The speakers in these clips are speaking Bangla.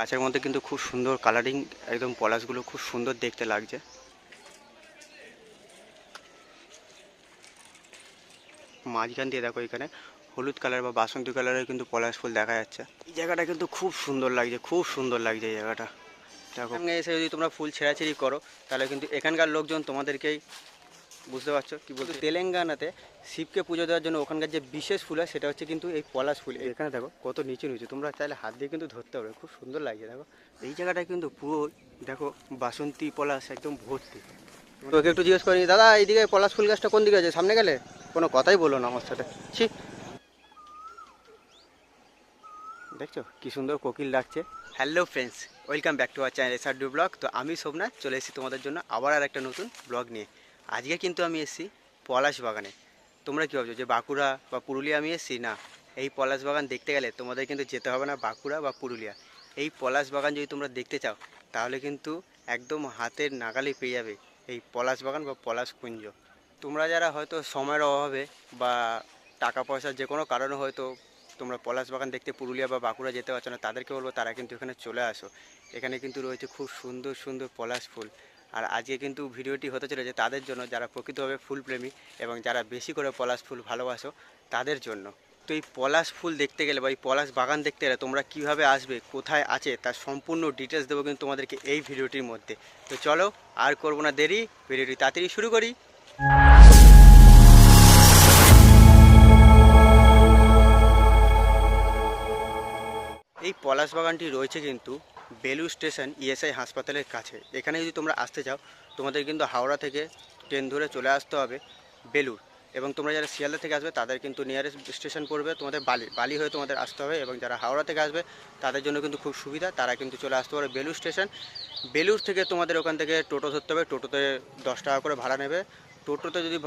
গাছের মধ্যে কিন্তু খুব সুন্দর কালারিং একদম পলাশগুলো খুব সুন্দর দেখতে লাগছে। মাঝখান দিয়ে দেখো এখানে হলুদ কালার বা বাসন্তী কালারের কিন্তু পলাশ ফুল দেখা যাচ্ছে। এই জায়গাটা কিন্তু খুব সুন্দর লাগছে খুব সুন্দর লাগছে এই জায়গাটা। দেখো। এসে যদি তোমরা ফুল ছেঁড়াছেড়ি করো তাহলে কিন্তু এখানকার লোকজন তোমাদেরকেই বুঝতে পারছ? কি বলতো তেলেঙ্গানাতে শিবকে পুজো দেওয়ার জন্য ওখানকার যে বিশেষ ফুল হয় সেটা হচ্ছে কিন্তু এই পলাশ ফুল। এখানে দেখো কত নিচু নিচু। তোমরা চাইলে হাত দিয়ে কিন্তু ধরতে পারবে খুব সুন্দর লাগছে দেখো। এই জায়গাটা কিন্তু পুরো দেখো বাসন্তী পলাশ একদম ভর্তি। তোকে একটু জিজ্ঞেস করি দাদা এইদিকে পলাশ ফুল গাছটা কোন দিকে আছে? সামনে গেলে? কোনো কথাই বলো না আমার সাথে। ছি। দেখছ কি সুন্দর কোকিল ডাকছে। Hello friends welcome back to our channel SR do vlog তো আমি সোমনাথ চলে এসেছি তোমাদের জন্য আবার আর একটা নতুন ব্লগ নিয়ে। আজকে কিন্তু আমি এসেছি পলাশ বাগানে। তোমরা কী ভাবছ যে বাঁকুড়া বা পুরুলিয়া আমি এসেছি? না, এই পলাশ বাগান দেখতে গেলে তোমাদের কিন্তু যেতে হবে না বাঁকুড়া বা পুরুলিয়া। এই পলাশ বাগান যদি তোমরা দেখতে চাও, তাহলে কিন্তু একদম হাতের নাগালে পেয়ে যাবে এই পলাশ বাগান বা পলাশ কুঞ্জ। তোমরা যারা হয়তো সময়ের অভাবে বা টাকা পয়সার যে কোনো কারণে হয়তো তোমরা পলাশ বাগান দেখতে পুরুলিয়া বা বাঁকুড়া যেতে পারছ না, তাদেরকে বলব তারা কিন্তু এখানে চলে আসো। এখানে কিন্তু রয়েছে খুব সুন্দর সুন্দর পলাশ ফুল। আর আজকে কিন্তু ভিডিওটি হতে চলেছে তাদের জন্য যারা প্রকৃতভাবে ফুলপ্রেমী এবং যারা বেশি করে পলাশ ফুল ভালোবাসো, তাদের জন্য। তো এই পলাশ ফুল দেখতে গেলে বা এই পলাশ বাগান দেখতে গেলে তোমরা কীভাবে আসবে, কোথায় আছে, তার সম্পূর্ণ ডিটেলস দেবো কিন্তু তোমাদেরকে এই ভিডিওটির মধ্যে। তো চলো আর করব না দেরি, ভিডিওটি তাড়াতাড়ি শুরু করি। এই পলাশ বাগানটি রয়েছে কিন্তু বেলুর স্টেশন ইএসআই হাসপাতালের কাছে। এখানে যদি তোমরা আসতে চাও, তোমাদের কিন্তু হাওড়া থেকে ট্রেন ধরে চলে আসতে হবে বেলুর এবং তোমরা যারা শিয়ালদা থেকে আসবে, তাদের কিন্তু নিয়ারেস্ট স্টেশন পড়বে তোমাদের বালি। বালি হয়ে তোমাদের আসতে হবে এবং যারা হাওড়া থেকে আসবে, তাদের জন্য কিন্তু খুব সুবিধা, তারা কিন্তু চলে আসতে পারে বেলুর স্টেশন। বেলুর থেকে তোমাদের ওখান থেকে টোটো ধরতে হবে। টোটোতে দশ টাকা করে ভাড়া নেবে। টোটোতে যদি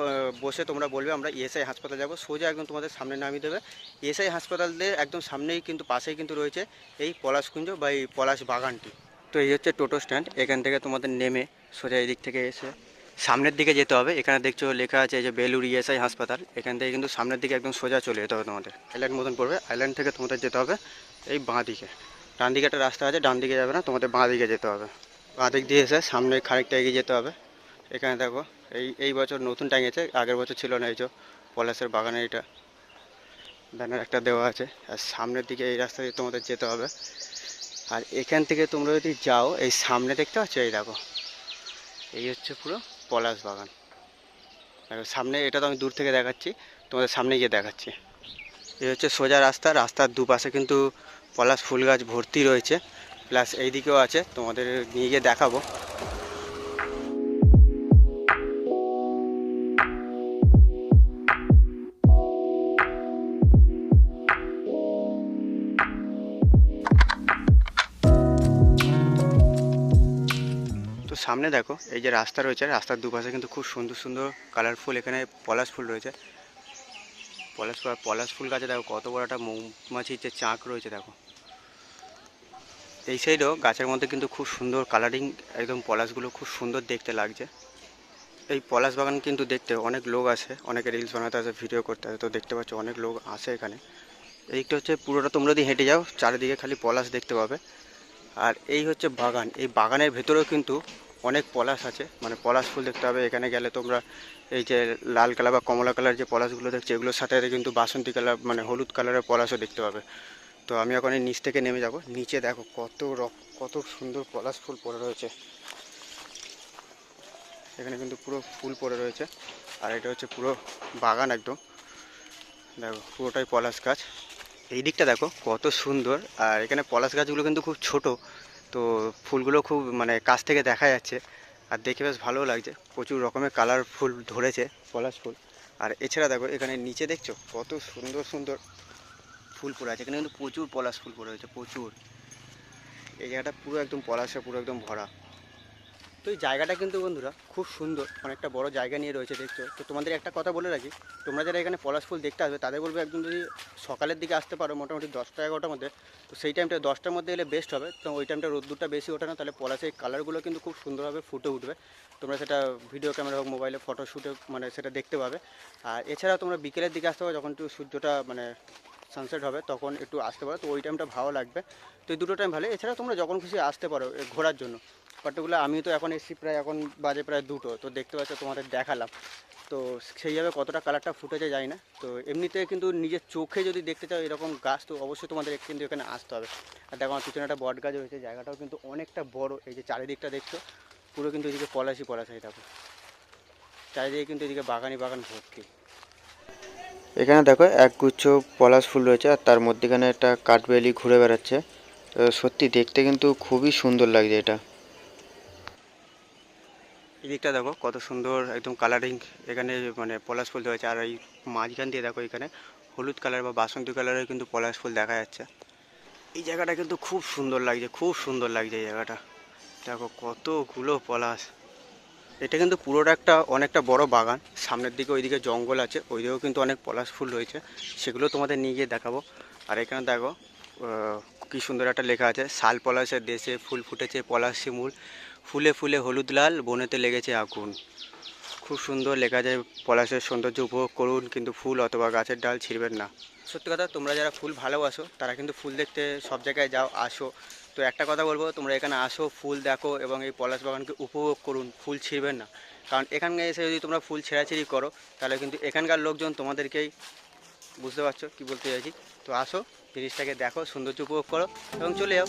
বসে তোমরা বলবে, আমরা ইএসআই হাসপাতাল যাব। সোজা একদম তোমাদের সামনে নামিয়ে দেবে। ইএসআই হাসপাতালের একদম সামনেই কিন্তু, পাশেই কিন্তু রয়েছে এই পলাশকুঞ্জ বা এই পলাশ বাগানটি। তো এই হচ্ছে টোটো স্ট্যান্ড। এখান থেকে তোমাদের নেমে সোজা এই দিক থেকে এসে সামনের দিকে যেতে হবে। এখানে দেখছ লেখা আছে যে বেলুর ইএসআই হাসপাতাল। এখান থেকে কিন্তু সামনের দিকে একদম সোজা চলে যেতে হবে তোমাদের। আইল্যান্ড মতন পড়বে। আইল্যান্ড থেকে তোমাদের যেতে হবে এই বাঁ দিকে। ডান দিকে একটা রাস্তা আছে, ডান দিকে যাবে না, তোমাদের বাঁ দিকে যেতে হবে। বাঁ দিক দিয়ে এসে সামনে খানিকটা এগিয়ে যেতে হবে। এখানে দেখো এই এই বছর নতুন টাঙিয়েছে আগের বছর ছিল না এই যে পলাশের বাগানে এটা। ব্যানার একটা দেওয়া আছে, আর সামনের দিকে এই রাস্তা দিয়ে তোমাদের যেতে হবে। আর এখান থেকে তোমরা যদি যাও, এই সামনে দেখতে পাচ্ছ? এই দেখো। এই হচ্ছে পুরো পলাশ বাগান। দেখো, সামনে এটা তো আমি দূর থেকে দেখাচ্ছি, তোমাদের সামনে গিয়ে দেখাচ্ছি। এই হচ্ছে সোজা রাস্তা, রাস্তার দুপাশে কিন্তু পলাশ ফুল গাছ ভর্তি রয়েছে। প্লাস এই দিকেও আছে, তোমাদের নিয়ে গিয়ে দেখাবো। সামনে দেখো, এই যে রাস্তা রয়েছে, রাস্তার দুপাশে কিন্তু খুব সুন্দর সুন্দর কালারফুল এখানে পলাশ ফুল রয়েছে। পলাশ ফুল পলাশ ফুল গাছে দেখো, কত বড় একটা মৌমাছির যে চাক রয়েছে দেখো। এই সাইডেও গাছের মধ্যে কিন্তু খুব সুন্দর কালারিং একদম পলাশগুলো খুব সুন্দর দেখতে লাগছে। এই পলাশ বাগান কিন্তু দেখতে অনেক লোক আসে, অনেকে রিলস বানাতে আসে ভিডিও করতে আসে, তো দেখতে পাচ্ছ অনেক লোক আসে এখানে। এইটা হচ্ছে পুরোটা, তোমরা যদি হেঁটে যাও, চারিদিকে খালি পলাশ দেখতে পাবে। আর এই হচ্ছে বাগান, এই বাগানের ভেতরেও কিন্তু অনেক পলাশ আছে। মানে পলাশ ফুল দেখতে হবে। এখানে গেলে তোমরা এই যে লাল কালার বা কমলা কালার যে পলাশগুলো দেখছ, এগুলোর সাথে কিন্তু বাসন্তী কালার মানে হলুদ কালারের পলাশও দেখতে পাবে। তো আমি এখন নিচ থেকে নেমে যাব। নিচে দেখো কত রক, কত সুন্দর পলাশ ফুল পড়ে রয়েছে। এখানে কিন্তু পুরো ফুল পড়ে রয়েছে। আর এটা হচ্ছে পুরো বাগান একদম। দেখো, পুরোটাই পলাশ গাছ। এই দিকটা দেখো কত সুন্দর। আর এখানে পলাশ গাছগুলো কিন্তু খুব ছোট। তো ফুলগুলো খুব মানে কাছ থেকে দেখা যাচ্ছে। আর দেখে বেশ ভালোও লাগছে। প্রচুর রকমের কালার ফুল ধরেছে, পলাশ ফুল। আর এছাড়া দেখো, এখানে নিচে দেখছ? কত সুন্দর সুন্দর ফুল পড়ে আছে। এখানে কিন্তু প্রচুর পলাশ ফুল পড়ে রয়েছে, প্রচুর। এই জায়গাটা পুরো একদম পলাশে, পুরো একদম ভরা। তো এই জায়গাটা কিন্তু বন্ধুরা খুব সুন্দর, অনেকটা বড় জায়গা নিয়ে রয়েছে দেখছ। তো তোমাদের একটা কথা বলে রাখি, তোমরা যারা এখানে পলাশ ফুল দেখতে আসবে, তাদের বলব একদম যদি সকালের দিকে আসতে পারো মোটামুটি দশটা এগারোটার মধ্যে, তো সেই টাইমটা দশটার মধ্যে এলে বেস্ট হবে। তো ওই টাইমটা রোদ্দুরটা বেশি ওঠে না, তাহলে পলাশের কালারগুলো কিন্তু খুব সুন্দরভাবে ফুটে উঠবে। তোমরা সেটা ভিডিও ক্যামেরা হোক মোবাইলে ফটো শ্যুটে মানে সেটা দেখতে পাবে। আর এছাড়া তোমরা বিকেলের দিকে আসতে পারো, যখন একটু সূর্যটা মানে সানসেট হবে, তখন একটু আসতে পারো। তো ওই টাইমটা ভালো লাগবে। তো এই দুটো টাইম ভালো। এছাড়া তোমরা যখন খুশি আসতে পারো ঘোরার জন্য। পার্টিকুলার আমি তো এখন এসেছি প্রায় এখন বাজে প্রায় দুটো, তো দেখতে পাচ্ছ তোমাদের দেখালাম। তো সেইভাবে কতটা কালারটা ফুটেছে যায় না। তো এমনিতে কিন্তু নিজের চোখে যদি দেখতে চাও এরকম গাছ, তো অবশ্যই তোমাদের কিন্তু এখানে আসতে হবে। আর দেখো আমার পিছনে একটা বট গাছ রয়েছে, জায়গাটাও কিন্তু অনেকটা বড়। এই যে চারিদিকটা দেখছ, পুরো কিন্তু এদিকে পলাশই পলাশাই দেখো। চারিদিকে কিন্তু এদিকে বাগানই বাগান ভর্তি। এখানে দেখো একগুচ্ছ পলাশ ফুল রয়েছে, আর তার মধ্যেখানে একটা কাঠবেলি ঘুরে বেড়াচ্ছে। সত্যি দেখতে কিন্তু খুবই সুন্দর লাগছে এটা। এদিকটা দেখো, কত সুন্দর একদম কালারিং এখানে মানে পলাশ ফুল রয়েছে আর এই মাঝখান দিয়ে দেখো এখানে হলুদ কালার বা বাসন্তী কালারের কিন্তু পলাশ ফুল দেখা যাচ্ছে। এই জায়গাটা কিন্তু খুব সুন্দর লাগছে, খুব সুন্দর লাগছে এই জায়গাটা। দেখো কতগুলো পলাশ। এটা কিন্তু পুরোটা একটা অনেকটা বড় বাগান। সামনের দিকে ওইদিকে জঙ্গল আছে, ওইদিকেও কিন্তু অনেক পলাশ ফুল রয়েছে। সেগুলো তোমাদের নিয়ে গিয়ে দেখাবো। আর এখানে দেখো কি সুন্দর একটা লেখা আছে শাল পলাশের দেশে ফুল ফুটেছে পলাশ শিমুল। ফুলে ফুলে হলুদ লাল, বনেতে লেগেছে আগুন। খুব সুন্দর লেখা যায় পলাশের সৌন্দর্য উপভোগ করুন, কিন্তু ফুল অথবা গাছের ডাল ছিঁড়বেন না। সত্যি কথা, তোমরা যারা ফুল ভালোবাসো, তারা কিন্তু ফুল দেখতে সব জায়গায় যাও, আসো। তো একটা কথা বলব, তোমরা এখানে আসো, ফুল দেখো এবং এই পলাশ বাগানকে উপভোগ করুন, ফুল ছিঁড়বেন না। কারণ এখানে এসে যদি তোমরা ফুল ছেঁড়াছিড়ি করো, তাহলে কিন্তু এখানকার লোকজন তোমাদেরকেই বুঝতে পারছ, কি বলতে চাইছি? তো আসো, জিনিসটাকে দেখো, সৌন্দর্য উপভোগ করো এবং চলে যাও।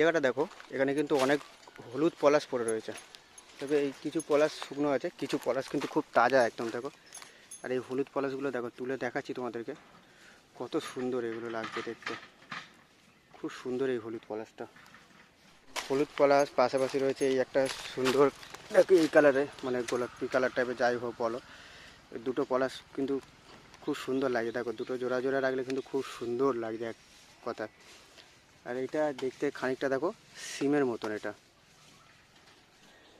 জায়গাটা দেখো, এখানে কিন্তু অনেক হলুদ পলাশ পড়ে রয়েছে। তবে এই কিছু পলাশ শুকনো আছে, কিছু পলাশ কিন্তু খুব তাজা একদম, দেখো। আর এই হলুদ পলাশগুলো দেখো, তুলে দেখাচ্ছি তোমাদেরকে। কত সুন্দর এগুলো লাগছে দেখতে। খুব সুন্দর এই হলুদ পলাশটা। হলুদ পলাশ পাশাপাশি রয়েছে এই একটা সুন্দর এই কালারে মানে গোলাপি কালার টাইপের যাই হোক বলো। দুটো পলাশ কিন্তু খুব সুন্দর লাগে, দেখো, দুটো জোড়া জোড়া রাখলে কিন্তু খুব সুন্দর লাগছে এক কথা আর এটা দেখতে খানিকটা দেখো, সিমের মতন এটা।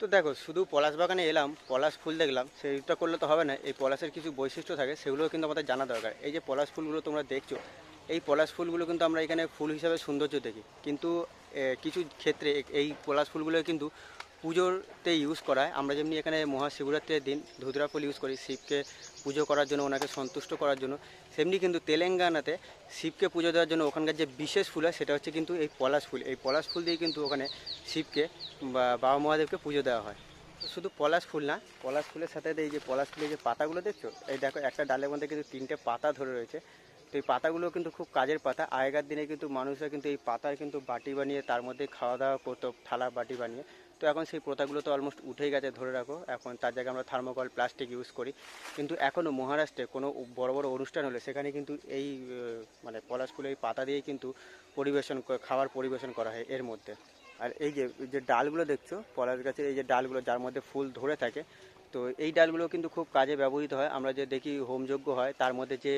তো দেখো, শুধু পলাশ বাগানে এলাম, পলাশ ফুল দেখলাম, সেইটা করলে তো হবে না। এই পলাশের কিছু বৈশিষ্ট্য থাকে সেগুলো কিন্তু আমাদের জানা দরকার। এই যে পলাশ ফুলগুলো তোমরা দেখছ, এই পলাশ ফুলগুলো কিন্তু আমরা এখানে ফুল হিসাবে সৌন্দর্য দেখি। কিন্তু কিছু ক্ষেত্রে এই পলাশ ফুলগুলো কিন্তু পুজোতে ইউজ করা হয় আমরা যেমনি এখানে মহাশিবরাত্রির দিন ধুতরা ফুল ইউজ করি, শিবকে পুজো করার জন্য, ওনাকে সন্তুষ্ট করার জন্য। সেমনি কিন্তু তেলেঙ্গানাতে শিবকে পুজো দেওয়ার জন্য ওখানকার যে বিশেষ ফুল হয়, সেটা হচ্ছে কিন্তু এই পলাশ ফুল। এই পলাশ ফুল দিয়ে কিন্তু ওখানে শিবকে, বা বাবা মহাদেবকে পুজো দেওয়া হয়। শুধু পলাশ ফুল না, পলাশ ফুলের সাথে এই যে পলাশ ফুলের যে পাতাগুলো দেখছ, এই দেখো, একটা ডালের মধ্যে কিন্তু তিনটে পাতা ধরে রয়েছে। তো এই পাতাগুলো কিন্তু খুব কাজের পাতা। আগেকার দিনে কিন্তু মানুষরা কিন্তু এই পাতার কিন্তু বাটি বানিয়ে, তার মধ্যে খাওয়া দাওয়া করতো থালা বাটি বানিয়ে। তো এখন সেই প্রথাগুলো তো অলমোস্ট উঠেই গেছে, ধরে রাখো। এখন তার জায়গায় আমরা থার্মোকল প্লাস্টিক ইউজ করি। কিন্তু এখনও মহারাষ্ট্রে কোনো বড় বড় অনুষ্ঠান হলে সেখানে কিন্তু এই মানে পলাশ ফুলের পাতা দিয়েই কিন্তু পরিবেশন খাবার পরিবেশন করা হয় এর মধ্যে। আর এই যে যে ডালগুলো দেখছ, পলাশ গাছের এই যে ডালগুলো, যার মধ্যে ফুল ধরে থাকে, তো এই ডালগুলো কিন্তু খুব কাজে ব্যবহৃত হয়। আমরা যে দেখি হোমযজ্ঞ হয়, তার মধ্যে যে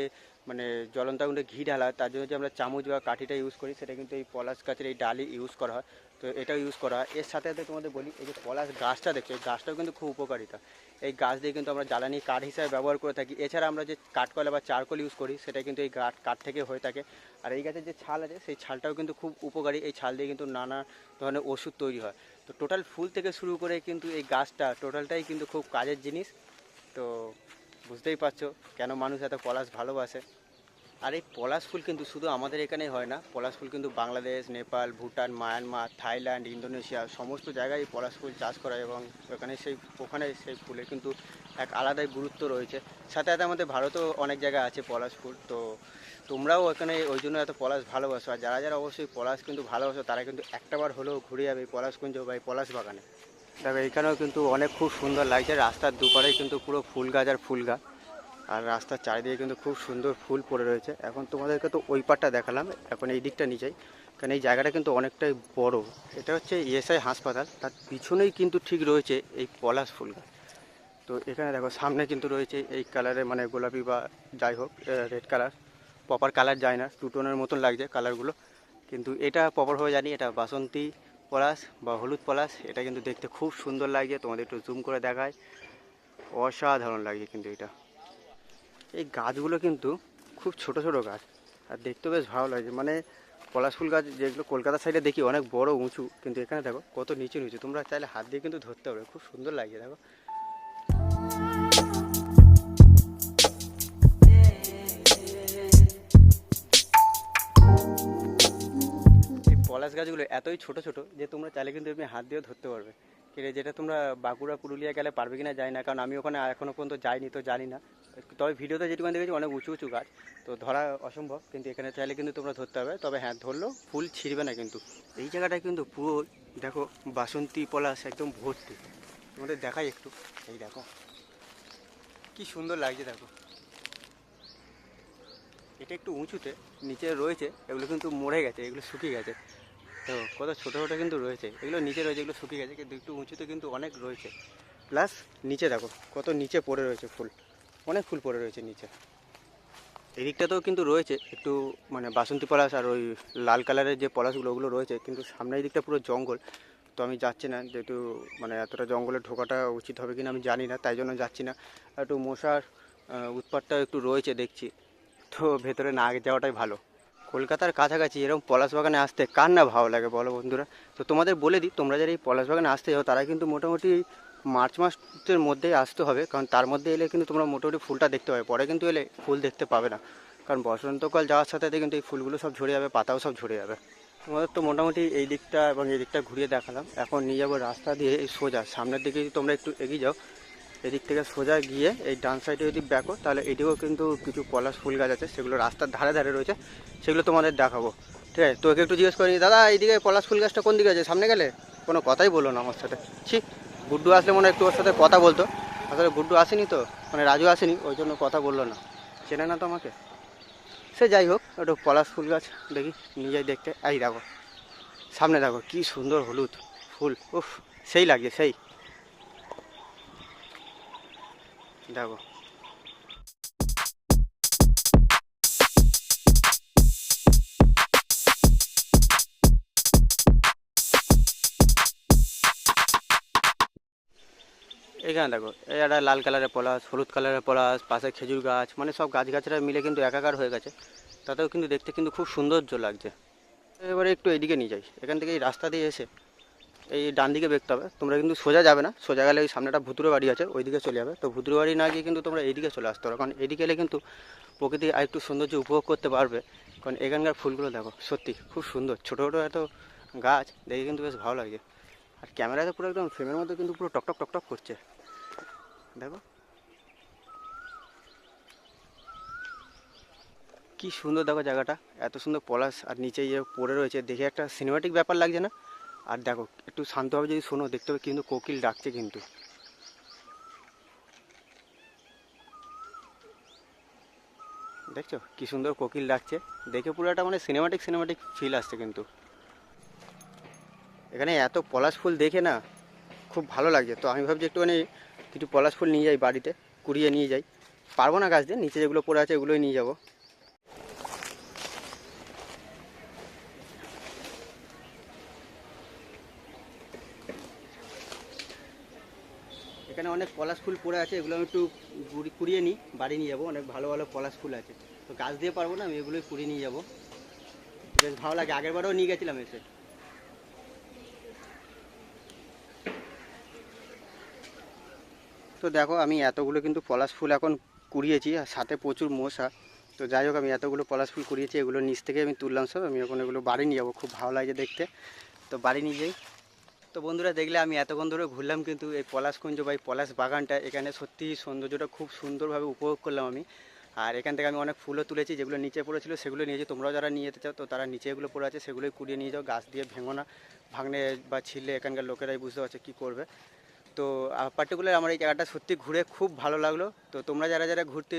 মানে জ্বলন্ত ঘি ঢালা তার জন্য যে আমরা চামচ বা কাঠিটা ইউজ করি, সেটা কিন্তু এই পলাশ গাছের এই ডালই ইউজ করা হয়। তো এটাও ইউজ করা। এর সাথে সাথে তোমাদের বলি, এই যে পলাশ গাছটা দেখছ এই গাছটাও কিন্তু খুব উপকারিতা। এই গাছ দিয়ে কিন্তু আমরা জ্বালানি কাঠ হিসাবে ব্যবহার করে থাকি। এছাড়া আমরা যে কাঠকয়লা বা চারকোল ইউজ করি, সেটা কিন্তু এই কাঠ কাঠ থেকে হয়ে থাকে। আর এই গাছের যে ছাল আছে, সেই ছালটাও কিন্তু খুব উপকারী। এই ছাল দিয়ে কিন্তু নানা ধরনের ওষুধ তৈরি হয়। তো টোটাল ফুল থেকে শুরু করে কিন্তু এই গাছটা টোটালটাই কিন্তু খুব কাজের জিনিস। তো বুঝতেই পারছ কেন মানুষ এত পলাশ ভালোবাসে। আর এই পলাশ ফুল কিন্তু শুধু আমাদের এখানেই হয় না। পলাশ ফুল কিন্তু Bangladesh, Nepal, Bhutan, Myanmar, Thailand, Indonesia সমস্ত জায়গায় এই পলাশ ফুল চাষ করা হয় এবং ওখানে সেই ওখানে সেই ফুলের কিন্তু এক আলাদাই গুরুত্ব রয়েছে। সাথে সাথে আমাদের ভারতেও অনেক জায়গায় আছে পলাশ ফুল। তো তোমরাও এখানে ওই জন্য এত পলাশ ভালোবাসো। আর যারা যারা অবশ্যই পলাশ কিন্তু ভালোবাসো, তারা কিন্তু একটাবার হলেও ঘুরে যাবে পলাশকুঞ্জ বা এই পলাশ বাগানে। তবে এখানেও কিন্তু অনেক খুব সুন্দর লাগছে। রাস্তার দুপারে কিন্তু পুরো ফুল গাছ আর ফুল গাছ। আর রাস্তার চারিদিকে কিন্তু খুব সুন্দর ফুল পড়ে রয়েছে। এখন তোমাদেরকে তো ওই পাটটা দেখালাম, এখন এই দিকটা নিয়ে যাই কারণ এই জায়গাটা কিন্তু অনেকটাই বড়। এটা হচ্ছে ইএসআই হাসপাতাল, তার পিছনেই কিন্তু ঠিক রয়েছে এই পলাশ ফুল গাছ। তো এখানে দেখো, সামনে কিন্তু রয়েছে এই কালারে মানে গোলাপি বা যাই হোক রেড কালার প্রপার কালার যায় না টু টোনের মতন লাগছে কালারগুলো কিন্তু এটা প্রপারভাবে জানি এটা বাসন্তী পলাশ বা হলুদ পলাশ, এটা কিন্তু দেখতে খুব সুন্দর লাগছে। তোমাদের একটু জুম করে দেখায়। অসাধারণ লাগছে কিন্তু এটা। এই গাছগুলো কিন্তু খুব ছোট ছোট গাছ। আর দেখতেও বেশ ভালো লাগছে। মানে পলাশ ফুল গাছ যেগুলো কলকাতার সাইডে দেখি অনেক বড়, উঁচু। কিন্তু এখানে দেখো কত নিচু নিচু। তোমরা চাইলে হাত দিয়ে কিন্তু ধরতে পারবে। খুব সুন্দর লাগছে, দেখো। পলাশ গাছগুলো এতই ছোট ছোট যে তোমরা চাইলে কিন্তু তুমি হাত দিয়েও ধরতে পারবে। যেটা তোমরা বাঁকুড়া, পুরুলিয়া গেলে পারবে কিনা জানি না, কারণ আমি ওখানে এখনও পর্যন্ত যাইনি তো জানি না। তবে ভিডিওতে যেটুকু দেখেছি, অনেক উঁচু উঁচু গাছ, তো ধরা অসম্ভব, কিন্তু এখানে চাইলে কিন্তু তোমরা ধরতে হবে তবে হ্যাঁ ধরলেও ফুল ছিঁড়বে না কিন্তু। এই জায়গাটায় কিন্তু পুরো, দেখো, বাসন্তী পলাশ একদম ভর্তি। তোমাদের দেখাই একটু, এই দেখো। কি সুন্দর লাগছে, দেখো। এটা একটু উঁচুতে, নিচে রয়েছে, এগুলো কিন্তু মরে গেছে, এগুলো শুকিয়ে গেছে। তো কত ছোটো ছোটো কিন্তু রয়েছে। এগুলো নিচে রয়েছে, এগুলো শুকিয়ে গেছে, কিন্তু একটু উঁচুতে কিন্তু অনেক রয়েছে। প্লাস নিচে দেখো, কত নিচে পড়ে রয়েছে ফুল। অনেক ফুল পড়ে রয়েছে নিচে। এদিকটাতেও কিন্তু রয়েছে, একটু মানে বাসন্তী পলাশ আর ওই লাল কালারের যে পলাশগুলো, ওগুলো রয়েছে, কিন্তু সামনের দিকটা পুরো জঙ্গল। তো আমি যাচ্ছি না, যেহেতু মানে এতটা জঙ্গলে ঢোকাটা উচিত হবে কিনা আমি জানি না, তাই জন্য যাচ্ছি না। একটু মশার উৎপাতটাও একটু রয়েছে দেখছি। তো ভেতরে না যাওয়াটাই ভালো। কলকাতার কাছাকাছি এরকম পলাশ বাগানে আসতে কার না ভালো লাগে বলো বন্ধুরা? তো তোমাদের বলে দিই, তোমরা যারা এই পলাশ বাগানে আসতে যাও তারা কিন্তু মোটামুটি মার্চ মাসের মধ্যেই আসতে হবে, কারণ তার মধ্যে এলে কিন্তু তোমরা মোটামুটি ফুলটা দেখতে পাবে। পরে কিন্তু এলে ফুল দেখতে পাবে না, কারণ বসন্তকাল যাওয়ার সাথে সাথে কিন্তু এই ফুলগুলো সব ঝরে যাবে, পাতাও সব ঝরে যাবে। তোমাদের তো মোটামুটি এই দিকটা এবং এই দিকটা ঘুরিয়ে দেখালাম। এখন নিয়ে যাব রাস্তা দিয়ে সোজা, সামনের দিকে তোমরা একটু এগিয়ে যাও এদিক থেকে সোজা গিয়ে এই ডান সাইডে যদি ব্যাকো তাহলে এদিকেও কিন্তু কিছু পলাশ ফুল গাছ আছে, সেগুলো রাস্তার ধারে ধারে রয়েছে, সেগুলো তোমাদের দেখাবো। ঠিক আছে? তোকে একটু জিজ্ঞেস করি, দাদা, এইদিকে পলাশ ফুল গাছটা কোন দিকে আছে? সামনে গেলে? কোনো কথাই বলল না আমার সাথে। ছি, গুড্ডু আসলে মনে হয় একটু ওর সাথে কথা বলতো। আসলে গুড্ডু আসেনি তো মানে রাজু আসেনি, ওই জন্য কথা বলল না। চেনে না তো আমাকে? সে যাই হোক, একটু পলাশ ফুল গাছ দেখি নিয়ে যাই দেখতে। এই দেখো, সামনে দেখো, কি সুন্দর হলুদ ফুল, উফ, সেই লাগছে সেই। দেখো। এখানে দেখো, এই একটা লাল কালারের পলাশ, হলুদ কালারের পলাশ, পাশে খেজুর গাছ মানে সব গাছ গাছরা মিলে কিন্তু একাকার হয়ে গেছে। তাতেও কিন্তু দেখতে কিন্তু খুব সৌন্দর্য লাগছে। এবারে একটু এইদিকে নিয়ে যাই, এখান থেকে এই রাস্তা দিয়ে এসে এই ডান দিকে দেখতে হবে। তোমরা কিন্তু সোজা যাবে না। সোজা গেলে ওই সামনেটা ভুতুরে বাড়ি আছে, ওইদিকে চলে যাবে। তো ভুতুরে বাড়ি না গিয়ে কিন্তু তোমরা এইদিকে চলে আসতে পারো। কারণ এদিকে এলে কিন্তু প্রকৃতি আর একটু সৌন্দর্য উপভোগ করতে পারবে। কারণ এখানকার ফুলগুলো দেখো, সত্যি খুব সুন্দর। ছোটো ছোটো এত গাছ, দেখে কিন্তু বেশ ভালো লাগছে আর ক্যামেরাতে পুরো একদম ফ্রেমের মধ্যে কিন্তু পুরো টকটক টকটক করছে। দেখো। কি সুন্দর দেখো জায়গাটা। এত সুন্দর পলাশ আর নিচে যে পড়ে রয়েছে, দেখে একটা সিনেমাটিক ব্যাপার লাগছে না? আর দেখো, একটু শান্তভাবে যদি শোনো, দেখতে হবে কিন্তু কোকিল ডাকছে কিন্তু। দেখছ? কি সুন্দর কোকিল ডাকছে। দেখে পুরো একটা মানে সিনেমাটিক সিনেমাটিক ফিল আসছে কিন্তু। এখানে এত পলাশ ফুল দেখে না খুব ভালো লাগছে তো আমি ভাবছি একটুখানি কিছু পলাশ ফুল নিয়ে যাই বাড়িতে, কুড়িয়ে নিয়ে যাই। পারব না গাছ দিয়ে, নিচে যেগুলো পড়ে আছে ওগুলোই নিয়ে যাব। এখানে অনেক পলাশ ফুল পড়ে আছে, এগুলো আমি একটু কুড়িয়ে নিই, বাড়ি নিয়ে যাব, অনেক ভালো ভালো পলাশ ফুল আছে। তো গাছ দিয়ে পারব না, আমি এগুলোই কুড়িয়ে নিয়ে যাব। বেশ ভালো লাগে আগের বারেও নিয়ে গেছিলাম এসে। তো দেখো, আমি এতগুলো কিন্তু পলাশ ফুল এখন কুড়িয়েছি, আর সাথে প্রচুর মশা। তো যাই হোক, আমি এতগুলো পলাশ ফুল কুড়িয়েছি, এগুলো নিচ থেকে আমি তুললাম সব, আমি এখন এগুলো বাড়ি নিয়ে যাব, খুব ভালো লাগছে দেখতে। তো বাড়ি নিয়ে যাই। তো বন্ধুরা দেখলে আমি এতক্ষণ ধরে ঘুরলাম কিন্তু এই পলাশকুঞ্জ বা এই পলাশ বাগানটা, এখানে সত্যি সৌন্দর্যটা খুব সুন্দরভাবে উপভোগ করলাম আমি। আর এখান থেকে আমি অনেক ফুলও তুলেছি, যেগুলো নিচে পড়েছিল সেগুলো নিয়েছি তোমরাও যারা নিয়ে যেতে চাও, তো তারা নিচে এগুলো পড়ে আছে, সেগুলোই কুড়িয়ে নিয়ে যাও, গাছ দিয়ে ভেঙো না ভাঙনে বা ছিলে এখানকার লোকেরাই বুঝতে পারছে কী করবে। তো পার্টিকুলার আমার এই জায়গাটা সত্যি ঘুরে খুব ভালো লাগল। তো তোমরা যারা যারা ঘুরতে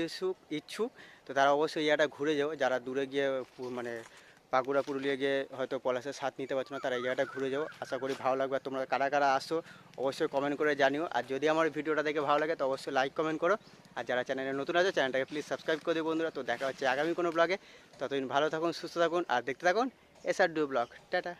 ইচ্ছুক, তো তারা অবশ্যই এই জায়গাটা ঘুরে যাও, যারা দূরে গিয়ে মানে বাঁকুড়া, পুরুলিয়া গিয়ে হয়তো পলাশের স্বাদ নিতে পারছ না, তারা এই জায়গাটা ঘুরে যাও। আশা করি ভালো লাগবে। আর তোমরা কারা কারা আসো অবশ্যই কমেন্ট করে জানিও। আর যদি আমার ভিডিওটা দেখে ভালো লাগে, তো অবশ্যই লাইক কমেন্ট করো। আর যারা চ্যানেলে নতুন আছে চ্যানেলটাকে প্লিজ সাবস্ক্রাইব করে দিও বন্ধুরা। তো দেখা হচ্ছে আগামী কোনো ব্লগে ততদিন ভালো থাকুন, সুস্থ থাকুন, আর দেখতে থাকুন S R do vlog tata.